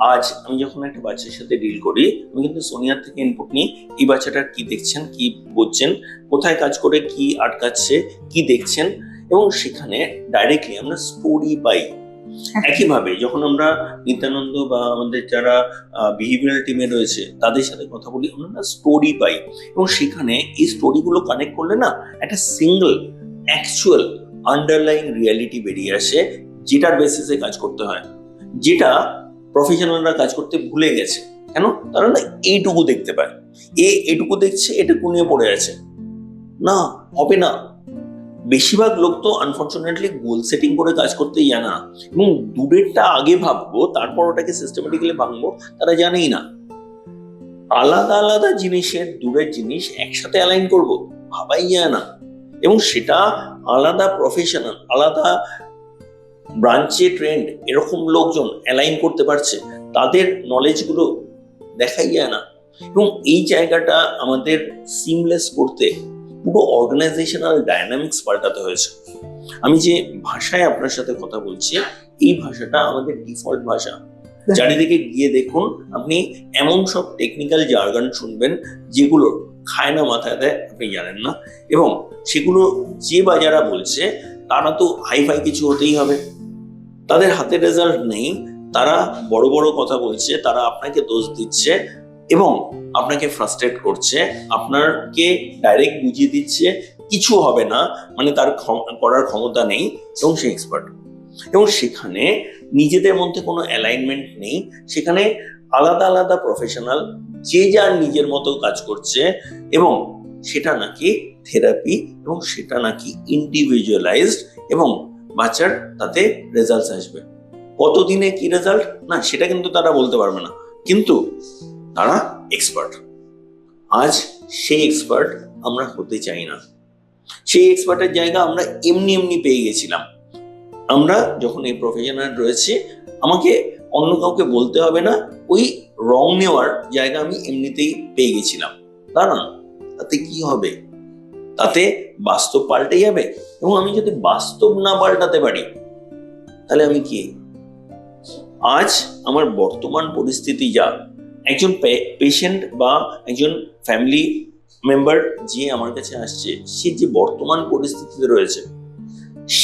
আজ আমি যখন একটা বাচ্চার সাথে ডিল করি আমি কিন্তু সোনিয়ার থেকে ইনপুট নিই এই বাচ্চাটার কি দেখছেন কি বুঝছেন কোথায় কাজ করে কি আটকাচ্ছে কি দেখছেন এবং সেখানে ডাইরেক্টলি আমরা স্টোরি পাই। একইভাবে যখন আমরা নিত্যানন্দ বা আমাদের যারা বিহেভিয়ারাল টিমে রয়েছে তাদের সাথে কথা বলি আমরা স্টোরি পাই। এবং সেখানে এই স্টোরিগুলো কানেক্ট করলে না একটা সিঙ্গল অ্যাকচুয়াল আন্ডারলাইন রিয়ালিটি বেরিয়ে আসে যেটার বেসিসে কাজ করতে হয়। যেটা প্রফেশনালরা কাজ করতে ভুলে গেছে। কেন? তারা না এইটুকু দেখতে পায়। এ এটুকু দেখছে এটুকু নিয়ে পড়ে আছে। না, হবে না। বেশিরভাগ লোক তো আনফর্চুনেটলি গোল সেটিং করে কাজ করতেই জানে না। এবং দূরেরটা আগে ভাববো, তারপর ওটাকে সিস্টেমেটিক্যালি ভাঙবো, তারা জানেই না। আলাদা আলাদা জিনিসের দূরের জিনিস একসাথে অ্যালাইন করব, ভাবাই যায় না। এবং সেটা আলাদা প্রফেশনাল আলাদা ব্রাঞ্চে ট্রেন্ড এরকম লোকজন অ্যালাইন করতে পারছে তাদের নলেজগুলো দেখাই যায় না। এবং এই জায়গাটা আমাদের সিমলেস করতে পুরো অর্গানাইজেশনাল ডায়নামিক্স পাল্টাতে হয়েছে। আমি যে ভাষায় আপনার সাথে কথা বলছি এই ভাষাটা আমাদের ডিফল্ট ভাষা। চারিদিকে গিয়ে দেখুন আপনি এমন সব টেকনিক্যাল জার্গান শুনবেন যেগুলো খায় না মাথায় দেয় আপনি জানেন না। এবং সেগুলো যে বা যারা বলছে তারা তো হাইফাই কিছু হতেই হবে। তাদের হাতে রেজাল্ট নেই, তারা বড় বড় কথা বলছে, তারা আপনাকে দোষ দিচ্ছে এবং আপনাকে ফ্রাস্ট্রেট করছে আপনাকে ডাইরেক্ট বুঝিয়ে দিচ্ছে, কিছু হবে না মানে তার করার ক্ষমতা নেই এবং সে এক্সপার্ট এবং সেখানে নিজেদের মধ্যে কোনো অ্যালাইনমেন্ট নেই, সেখানে আলাদা আলাদা প্রফেশনাল যে যার নিজের মতো কাজ করছে এবং সেটা নাকি থেরাপি এবং সেটা নাকি ইন্ডিভিজুয়ালাইজড এবং বাচ্চার তাতে রেজাল্ট আসবে। কতদিনে কি রেজাল্ট না, সেটা কিন্তু তারা বলতে পারবে না। কিন্তু তারা এক্সপার্ট আজ সেই এক্সপার্ট আমরা হতে চাই না। সেই এক্সপার্টের জায়গা আমরা এমনি এমনি পেয়ে গেছিলাম। আমরা যখন এই প্রফেশনাল রয়েছে, আমাকে অন্য কাউকে বলতে হবে না, ওই রং নেওয়ার জায়গা আমি এমনিতেই পেয়ে গেছিলাম। দাঁড়ান তাতে কি হবে? তাতে বাস্তব পাল্টে যাবে। এবং আমি যদি বাস্তব না পাল্টাতে পারি, তাহলে আমি কি? আজ আমার বর্তমান পরিস্থিতি যা, একজন পেশেন্ট বা একজন ফ্যামিলি মেম্বার যে আমার কাছে আসছে, সে যে বর্তমান পরিস্থিতিতে রয়েছে,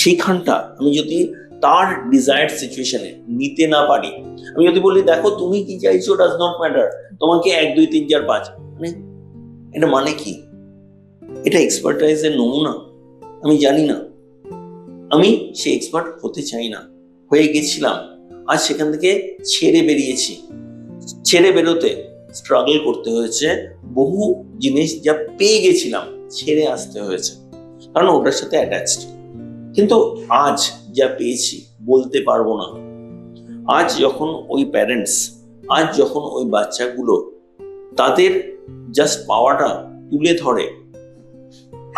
সেখানটা আমি যদি তার ডিজায়ার্ড সিচুয়েশনে নিতে না পারি, আমি যদি বলি, দেখো, তুমি কি চাইছো ডাজ নট ম্যাটার তোমাকে এক, দুই, তিন, চার, পাঁচ। মানে এটা মানে কি? এটা এক্সপার্টাইজের নমুনা, আমি জানি না। আমি সে এক্সপার্ট হতে চাই না। হয়ে গেছিলাম। আর সেখান থেকে ছেড়ে বেরিয়েছি। ছেড়ে বেরোতে স্ট্রাগল করতে হয়েছে। বহু জিনিস যা পেয়ে গেছিলাম, ছেড়ে আসতে হয়েছে। কারণ ওটার সাথে অ্যাটাচড কিন্তু আজ যা পেয়েছি, বলতে পারব না। আজ যখন ওই প্যারেন্টস আজ যখন ওই বাচ্চাগুলো তাদের জাস্ট পাওয়াটা তুলে ধরে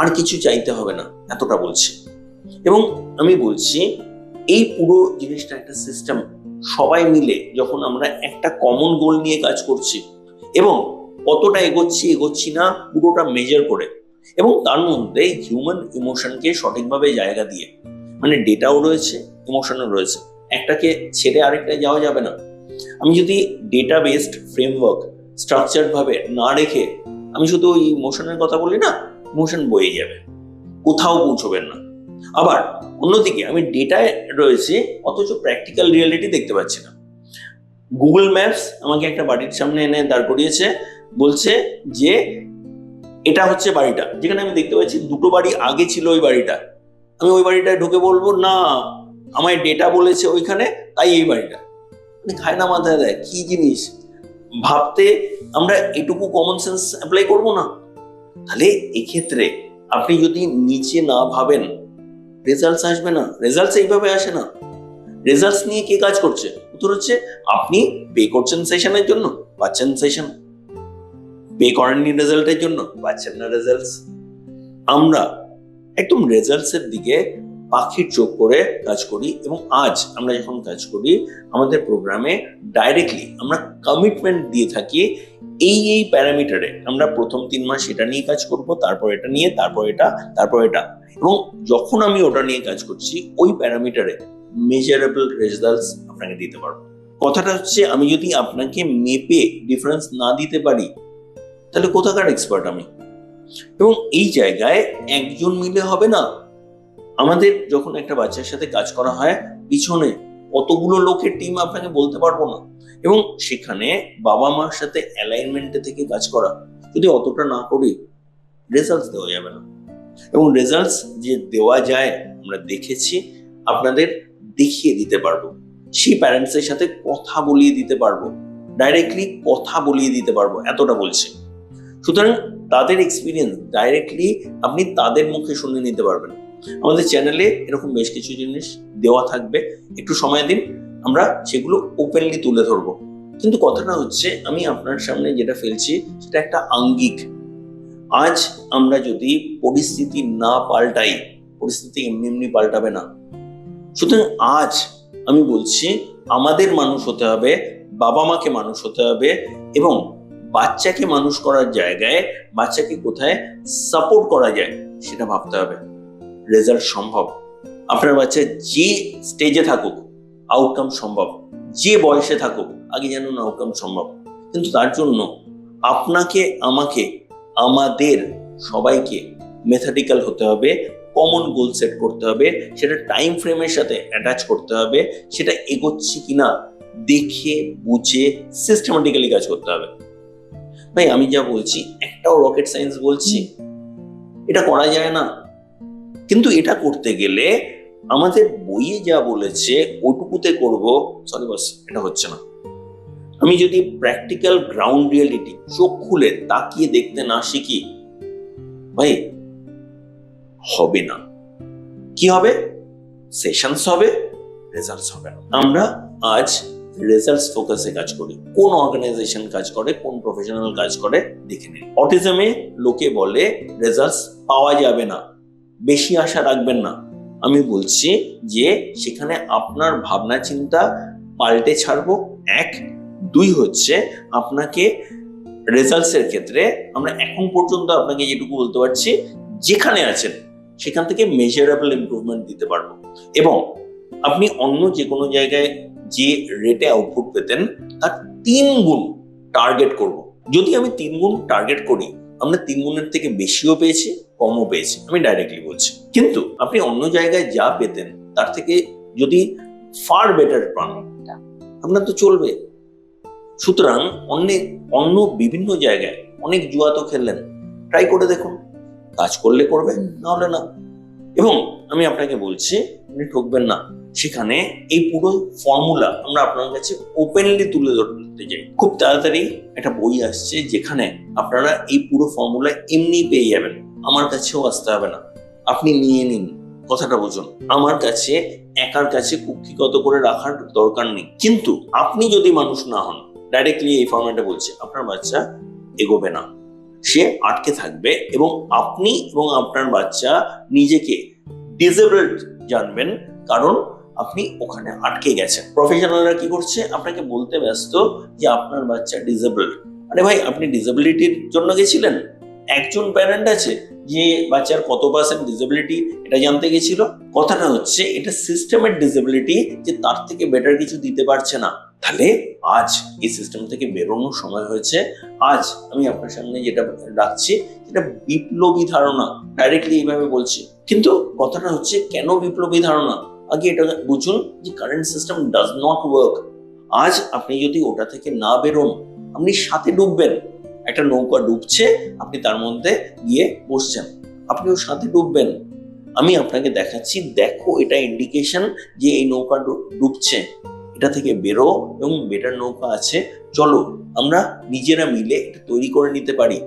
আর কিছু চাইতে হবে না, এতটা বলছি। এবং আমি বলছি, এই পুরো জিনিসটা একটা সিস্টেম সবাই মিলে যখন আমরা একটা কমন গোল নিয়ে কাজ করছি এবং কতটা এগোচ্ছি এগোচ্ছি না, পুরোটা মেজার করে এবং তার মধ্যে হিউম্যান ইমোশনকে সঠিকভাবে জায়গা দিয়ে মানে ডেটাও রয়েছে ইমোশনও রয়েছে। একটাকে ছেড়ে আরেকটায় যাওয়া যাবে না। আমি যদি ডেটা বেসড ফ্রেমওয়ার্ক স্ট্রাকচার ভাবে না রেখে, আমি শুধু ওই ইমোশনের কথা বলি না ইমোশন বয়ে যাবে। কোথাও পৌঁছবেন না। আবার অন্যদিকে আমি ডেটায় রয়েছে, অথচ প্র্যাকটিক্যাল রিয়েলিটি দেখতে পাচ্ছি না। গুগল ম্যাপস আমাকে একটা বাড়ির সামনে এনে দাঁড় করিয়েছে, বলছে যে এটা হচ্ছে বাড়িটা। যেখানে আমি দেখতে পাচ্ছি দুটো বাড়ি আগে ছিল ওই বাড়িটা। আমি ওই বাড়িটায় ঢুকে বলব, না, আমায় ডেটা বলেছে ওইখানে, তাই এই বাড়িটা। মানে খায় না মাথায় দেয়, কি জিনিস? ভাবতে আমরা এটুকু কমন সেন্স অ্যাপ্লাই করব না? তাহলে এক্ষেত্রে আপনি যদি নিচে না ভাবেন রেজাল্টস আসবে না। রেজাল্টস এইভাবে আসে না। রেজাল্টস নিয়ে কে কাজ করছে? উত্তর হচ্ছে আপনি পে করছেন সেশনের জন্য, পাচ্ছেন সেশন পে করেননি রেজাল্টের জন্য, পাচ্ছেন না রেজাল্টস আমরা একদম রেজাল্টসের দিকে পাখির চোখ করে কাজ করি এবং আজ আমরা যখন কাজ করি, আমাদের প্রোগ্রামে ডাইরেক্টলি আমরা কমিটমেন্ট দিয়ে থাকি এই এই প্যারামিটারে আমরা প্রথম তিন মাস এটা নিয়ে কাজ করব, তারপর এটা নিয়ে, তারপর এটা তারপর এটা। এবং যখন আমি ওটা নিয়ে কাজ করছি, ওই প্যারামিটারে মেজারেবল রেজাল্টস আপনাকে দিতে পারব। কথাটা হচ্ছে, আমি যদি আপনাকে মেপে ডিফারেন্স না দিতে পারি, তাহলে কোথাকার এক্সপার্ট আমি? এবং এই জায়গায় একজন মিলে হবে না। আমাদের যখন একটা বাচ্চার সাথে কাজ করা হয়, পিছনে কতগুলো লোকের টিম আপনাকে বলতে পারব না। এবং সেখানে বাবা মার সাথে অ্যালাইনমেন্টে থেকে কাজ করা, যদি অতটা না করি রেজাল্টস দেওয়া যাবে না। এবং রেজাল্টস যে দেওয়া যায়, আমরা দেখেছি, আপনাদের দেখিয়ে দিতে পারব। সেই প্যারেন্টসের সাথে কথা বলিয়ে দিতে পারব। ডাইরেক্টলি কথা বলিয়ে দিতে পারব, এতটা বলছি। সুতরাং তাদের এক্সপিরিয়েন্স ডাইরেক্টলি আপনি তাদের মুখে শুনে নিতে পারবেন। আমাদের চ্যানেলে এরকম বেশ কিছু জিনিস দেওয়া থাকবে। একটু সময় দিন, আমরা সেগুলো ওপেনলি তুলে ধরবো। কিন্তু কথাটা হচ্ছে, আমি আপনার সামনে যেটা ফেলছি, সেটা একটা আঙ্গিক। আজ আমরা যদি পরিস্থিতি না পাল্টাই, পরিস্থিতি এমনি এমনি পাল্টাবে না। সুতরাং আজ আমি বলছি, আমাদের মানুষ হতে হবে বাবা মাকে মানুষ হতে হবে এবং বাচ্চাকে মানুষ করার জায়গায়, বাচ্চাকে কোথায় সাপোর্ট করা যায়, সেটা ভাবতে হবে। রেজাল্ট সম্ভব। আপনার বাচ্চা যে স্টেজে থাকুক আউটকাম সম্ভব। যে বয়সে থাকুক, আগে জানুন আউটকাম সম্ভব। কিন্তু তার জন্য আপনাকে, আমাকে, আমাদের সবাইকে মেথাডিক্যাল হতে হবে কমন গোল সেট করতে হবে, সেটা টাইম ফ্রেমের সাথে অ্যাটাচ করতে হবে, সেটা এগোচ্ছি কিনা, দেখে, বুঝে সিস্টেমেটিক্যালি কাজ করতে হবে। ভাই, আমি যা বলছি, একটাও রকেট সায়েন্স বলছি। এটা করা যায় না। কিন্তু এটা করতে গেলে আমাদের বইয়ে যা বলেছে, ওটুকুতে করব সরি বস এটা হচ্ছে না। আমি যদি প্র্যাকটিক্যাল গ্রাউন্ড রিয়েলিটি চোখ খুলে তাকিয়ে দেখতে না শিখি, ভাই, হবে না। কি হবে? সেশনস হবে রেজাল্টস হবে না। আমরা আজ রেজাল্টস ফোকাসে কাজ করি, কোন অর্গানাইজেশন কাজ করে, কোন প্রফেশনাল কাজ করে, দেখে নিন। অটিজমে লোকে বলে রেজাল্টস পাওয়া যাবে না, বেশি আশা রাখবেন না। আমি বলছি যে, সেখানে আপনার ভাবনা চিন্তা পাল্টে ছাড়বো। এক, দুই হচ্ছে আপনাকে রেজাল্টসের ক্ষেত্রে আমরা এখন পর্যন্ত আপনাকে যেটুকু বলতে পারছি, যেখানে আছেন, সেখান থেকে মেজারেবল ইমপ্রুভমেন্ট দিতে পারব। এবং আপনি অন্য যে কোনো জায়গায় যে রেটে আউটপুট পেতেন, তার তিন গুণ টার্গেট করব। যদি আমি তিন গুণ টার্গেট করি, আমরা তিন গুণের থেকে বেশিও পেয়েছি, কমও পেয়েছি, আমি ডাইরেক্টলি বলছি। কিন্তু আপনি অন্য জায়গায় যা পেতেন, তার থেকে যদি ফার বেটার পান, আপনার তো চলবে। সুতরাং অনেক অন্য বিভিন্ন জায়গায় অনেক জুয়া তো খেললেন। ট্রাই করে দেখুন। কাজ করলে করবেন, না হলে না। এবং আমি আপনাকে বলছি, আপনি ঠকবেন না। সেখানে এই পুরো ফর্মুলা আমরা আপনার কাছে ওপেনলি তুলে ধরতে যাই। খুব তাড়াতাড়ি একটা বই আসছে যেখানে আপনারা এই পুরো ফর্মুলা এমনি পেয়ে যাবেন। আমার কাছেও আসতে হবে না। আপনি নিয়ে নিন। কথাটা বুঝুন। আমার কাছে, একার কাছে কুক্ষিগত করে রাখার দরকার নেই। কিন্তু আপনি যদি মানুষ না হন ডাইরেক্টলি এই ফর্মেটে বলছে, আপনার বাচ্চা এগোবে না। সে আটকে থাকবে এবং আপনি এবং আপনার বাচ্চা নিজেকে ডিজেবলড জানবেন কারণ আপনি ওখানে আটকে গেছেন। প্রফেশনালরা কি করছে? আপনাকে বলতে ব্যস্ত যে আপনার বাচ্চা ডিসেবলড আরে ভাই, আপনি ডিসেবিলিটির জন্য গেছিলেন? একজন প্যারেন্ট আছে, যে বাচ্চার কত পার্সেন্ট ডিসেবিলিটি এটা জানতে গেছিল। কথাটা হচ্ছে, এটা সিস্টেমের ডিসেবিলিটি যে তার থেকে বেটার কিছু দিতে পারছে না। তাহলে আজ এই সিস্টেম থেকে বেরোনোর সময় হয়েছে। আজ আমি আপনার সামনে যেটা রাখছি এটা বিপ্লবী ধারণা। ডাইরেক্টলি এইভাবে বলছি। কিন্তু কথাটা হচ্ছে, কেন বিপ্লবী ধারণা? আগে এটা বুঝুন যে current system does not work আজ আপনি যদি ওটা থেকে না বেরোন, আপনি সাথে ডুববেন। একটা নৌকা ডুবছে, আপনি তার মধ্যে গিয়ে বসছেন। আপনিও সাথে ডুববেন। আমি আপনাকে দেখাচ্ছি, দেখো এটা ইন্ডিকেশন যে এই নৌকা ডুবছে। এটা থেকে বেরো এবং বেটার নৌকা আছে। চলো, আমরা নিজেরা মিলে এটা তৈরি করে নিতে পারি।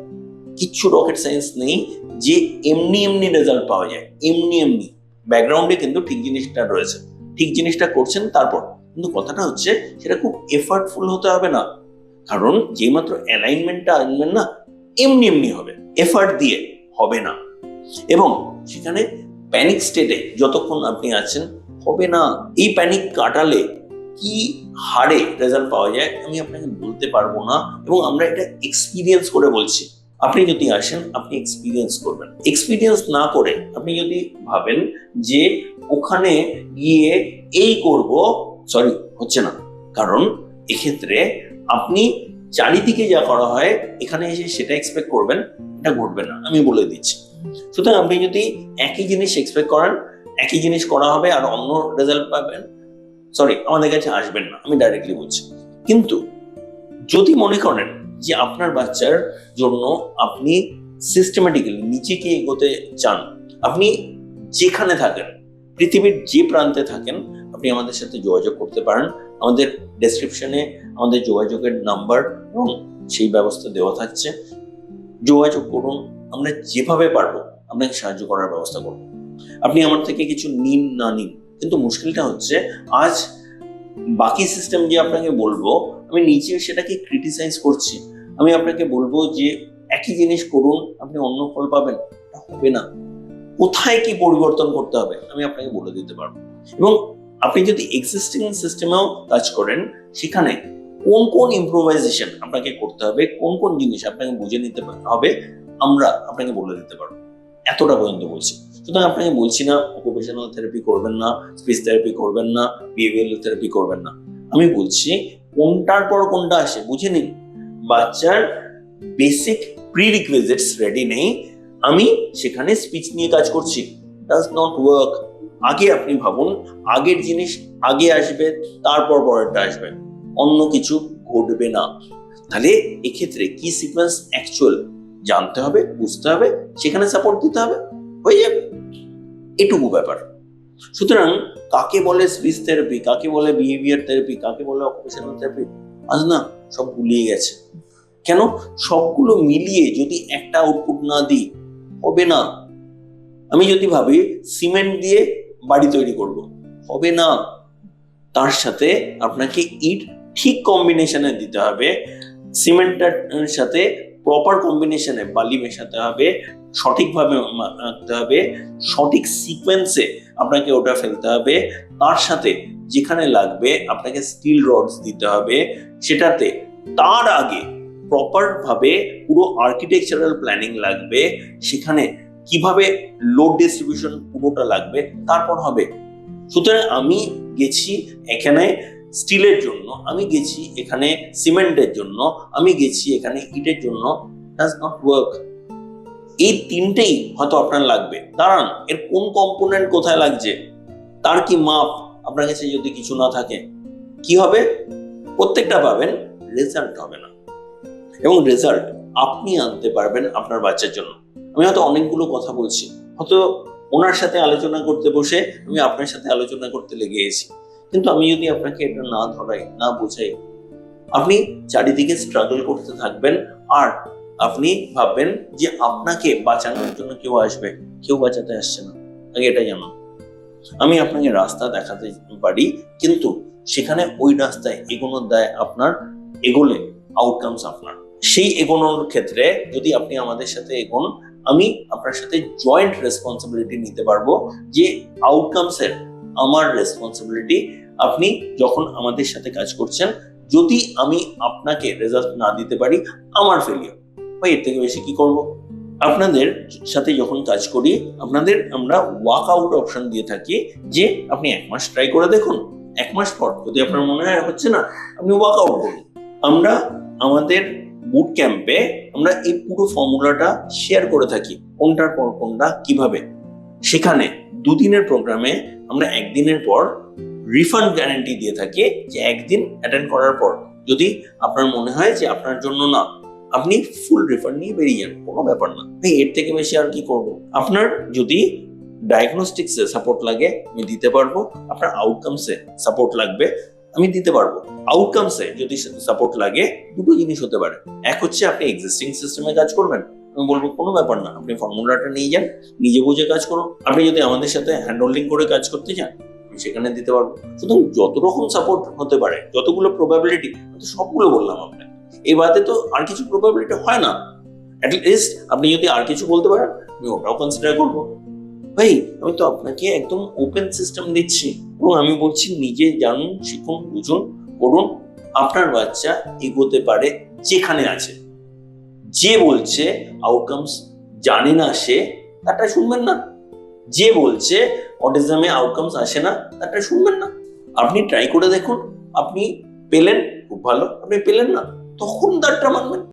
কিচ্ছু রকেট সায়েন্স নেই যে এমনি এমনি রেজাল্ট পাওয়া যায়। এমনি এমনি। ব্যাকগ্রাউন্ডে কিন্তু ঠিক জিনিসটা রয়েছে। ঠিক জিনিসটা করছেন, তারপর। কিন্তু কথাটা হচ্ছে, সেটা খুব এফার্টফুল হতে হবে না। কারণ যে মাত্র অ্যালাইনমেন্টটা আনবেন না, এমনি এমনি হবে। এফার্ট দিয়ে হবে না। এবং সেখানে প্যানিক স্টেটে যতক্ষণ আপনি আছেন, হবে না। এই প্যানিক কাটালে কি হারে রেজাল্ট পাওয়া যায়, আমি আপনাকে বলতে পারব না। এবং আমরা এটা এক্সপিরিয়েন্স করে বলছি। আপনি যদি আসেন, আপনি এক্সপিরিয়েন্স করবেন। এক্সপিরিয়েন্স না করে আপনি যদি ভাবেন যে ওখানে গিয়ে এই করব সরি হচ্ছে না। কারণ এক্ষেত্রে আপনি চারিদিকে যা করা হয়, এখানে এসে সেটা এক্সপেক্ট করবেন, এটা ঘটবে না। আমি বলে দিচ্ছি। সুতরাং আপনি যদি একই জিনিস এক্সপেক্ট করেন, একই জিনিস করা হবে আর অন্য রেজাল্ট পাবেন সরি আমাদের কাছে আসবেন না, আমি ডাইরেক্টলি বলছি। কিন্তু যদি মনে করেন যে আপনার বাচ্চার জন্য আপনি সিস্টেমেটিক্যালি নিজেকে এগোতে চান, আপনি যেখানে থাকেন, পৃথিবীর যে প্রান্তে থাকেন আপনি আমাদের সাথে যোগাযোগ করতে পারেন। আমাদের ডেসক্রিপশনে আমাদের যোগাযোগের নাম্বার এবং সেই ব্যবস্থা দেওয়া থাকছে। যোগাযোগ করুন, আমরা যেভাবে পারব, আপনাকে সাহায্য করার ব্যবস্থা করব। আপনি আমার থেকে কিছু নিন, না নিন, কিন্তু মুশকিলটা হচ্ছে আজ বাকি সিস্টেম যে আপনাকে বলব, আমি নিজে সেটাকে ক্রিটিসাইজ করছি। আমি আপনাকে বলব যে একই জিনিস করুন, আপনি অন্য ফল পাবেন হবে না। কোথায় কি পরিবর্তন করতে হবে, আমি আপনাকে বলে দিতে পারব। এবং আপনি যদি এক্সিস্টিং সিস্টেমেও কাজ করেন, সেখানে কোন কোন ইম্প্রোভাইজেশন আপনাকে করতে হবে, কোন কোন জিনিস আপনাকে বুঝে নিতে হবে, আমরা আপনাকে বলে দিতে পারব। এতটা পর্যন্ত বলছি। সুতরাং আপনাকে বলছি না অকুপেশনাল থেরাপি করবেন না স্পিচ থেরাপি করবেন না বিহেভিয়ারাল থেরাপি করবেন না। আমি বলছি, কোনটার পর কোনটা আসে, বুঝে নিন। বাচ্চার বেসিক প্রি রিকুইজিটস রেডি নেই, আমি সেখানে স্পিচ নিয়ে কাজ করছি। ডাজ নট ওয়ার্ক আগে আপনি ভাবুন, আগের জিনিস আগে আসবে, তারপর পরেরটা আসবে। অন্য কিছু ঘটবে না। তাহলে এক্ষেত্রে কি সিকোয়েন্স অ্যাকচুয়াল জানতে হবে, বুঝতে হবে, সেখানে সাপোর্ট দিতে হবে? হয়ে যাবে। এটুকু ব্যাপার। সুতরাং কাকে বলে স্পিচ থেরাপি কাকে বলে বিহেভিয়ার থেরাপি কাকে বলে অকুপেশনাল থেরাপি আজ না, সব ভুলিয়ে গেছে। কেন? সবগুলো মিলিয়ে যদি একটা আউটপুট না দিই, হবে না। আমি যদি ভাবি সিমেন্ট দিয়ে বাড়ি তৈরি করব। হবে না। তার সাথে আপনাকে ইট ঠিক কম্বিনেশনে দিতে হবে। সিমেন্টের সাথে প্রপার কম্বিনেশনে বালি মেশাতে হবে। সঠিকভাবে রাখতে হবে। সঠিক সিকোয়েন্সে আপনাকে ওটা ফেলতে হবে। তার সাথে যেখানে লাগবে আপনাকে স্টিল রডস দিতে হবে। সেটাতে তার আগে প্রপারভাবে পুরো আর্কিটেকচারাল প্ল্যানিং লাগবে। সেখানে কীভাবে লোড ডিস্ট্রিবিউশন পুরোটা লাগবে, তারপর হবে। সুতরাং আমি গেছি এখানে স্টিলের জন্য, আমি গেছি এখানে সিমেন্টের জন্য, আমি গেছি এখানে ইটের জন্য ডাজ নট ওয়ার্ক এই তিনটেই হয়তো আপনার লাগবে। দাঁড়ান, এর কোন কম্পোনেন্ট কোথায় লাগছে? তার কি মাপ? আপনার কাছে যদি কিছু না থাকে, কি হবে? প্রত্যেকটা পাবেন রেজাল্ট হবে না। এবং রেজাল্ট আপনি আনতে পারবেন আপনার বাচ্চার জন্য। আমি হয়তো অনেকগুলো কথা বলছি, হয়তো ওনার সাথে আলোচনা করতে বসে আমি আপনার সাথে আলোচনা করতে লেগে গেছি। কিন্তু আমি যদি আপনাকে এটা না ধরাই, না বোঝাই, আপনি চারিদিকে স্ট্রাগল করতে থাকবেন আর আপনি ভাববেন যে আপনাকে বাঁচানোর জন্য কেউ আসবে, কেউ বাঁচাতে আসছে না। আগে এটা জানুন। আমি আপনাকে রাস্তা দেখাতে পারি, কিন্তু সেখানে ওই রাস্তায় এগোনোর দায় আপনার, এগোলে আউটকামস আপনার। সেই এগোনোর ক্ষেত্রে যদি আপনি আমাদের সাথে এগোন আমি আপনার সাথে জয়েন্ট রেসপন্সিবিলিটি নিতে পারব যে আউটকামসের আমার রেসপন্সিবিলিটি আপনি যখন আমাদের সাথে কাজ করছেন, যদি আমি আপনাকে রেজাল্ট না দিতে পারি, আমার ফেলিয়ার বা এর থেকে বেশি কি করব? আপনাদের সাথে যখন কাজ করি, আপনাদের আমরা ওয়াক আউট অপশন দিয়ে থাকি যে আপনি এক মাস ট্রাই করে দেখুন। এক মাস পর, যদি আপনার মনে হয় হচ্ছে না, আপনি ওয়াক আউট করুন। আমরা আমাদের বুট ক্যাম্পে আমরা এই পুরো ফর্মুলাটা শেয়ার করে থাকি, কোনটার পর কোনটা, কীভাবে? সেখানে দুদিনের প্রোগ্রামে আমরা একদিনের পর রিফান্ড গ্যারান্টি দিয়ে থাকি যে একদিন অ্যাটেন্ড করার পর। যদি আপনার মনে হয় যে আপনার জন্য না, আপনি ফুল রিফান্ড নিয়ে বেরিয়ে যান, কোনো ব্যাপার না। এর থেকে বেশি আর কি করব? আপনার যদি ডায়াগনস্টিক্সে সাপোর্ট লাগে, আমি দিতে পারব। আপনার আউটকামসে সাপোর্ট লাগবে, আমি দিতে পারব। আউটকামসে যদি সাপোর্ট লাগে, দুটো জিনিস হতে পারে। এক হচ্ছে আপনি এক্সিস্টিং সিস্টেমে কাজ করবেন। আমি বলব কোনো ব্যাপার না, আপনি ফর্মুলাটা নিয়ে যান, নিজে বুঝে কাজ করুন। আপনি যদি আমাদের সাথে হ্যান্ড হোল্ডিং করে কাজ করতে চান, আমি সেখানে দিতে পারব। সুতরাং যত রকম সাপোর্ট হতে পারে, যতগুলো প্রবাবিলিটি সবগুলো বললাম আপনাকে। এই বাদে তো আর কিছু প্রবাবিলিটি হয় না। অ্যাটলিস্ট আপনি যদি আর কিছু বলতে পারেন, আমি ওটাও কনসিডার করব। ভাই, আমি তো আপনাকে একদম ওপেন সিস্টেম দিচ্ছি। এবং আমি বলছি নিজে জানুন, শিখুন, বুঝুন। করুন আপনার বাচ্চা এগোতে পারে যেখানে আছে। যে বলছে আউটকামস জানে না সে, তারটা শুনবেন না। যে বলছে অটিজমে আউটকামস আসে না, তারটা শুনবেন না। আপনি ট্রাই করে দেখুন, আপনি পেলেন, খুব ভালো, আপনি পেলেন না, তখন দাঁড়টা মানবেন।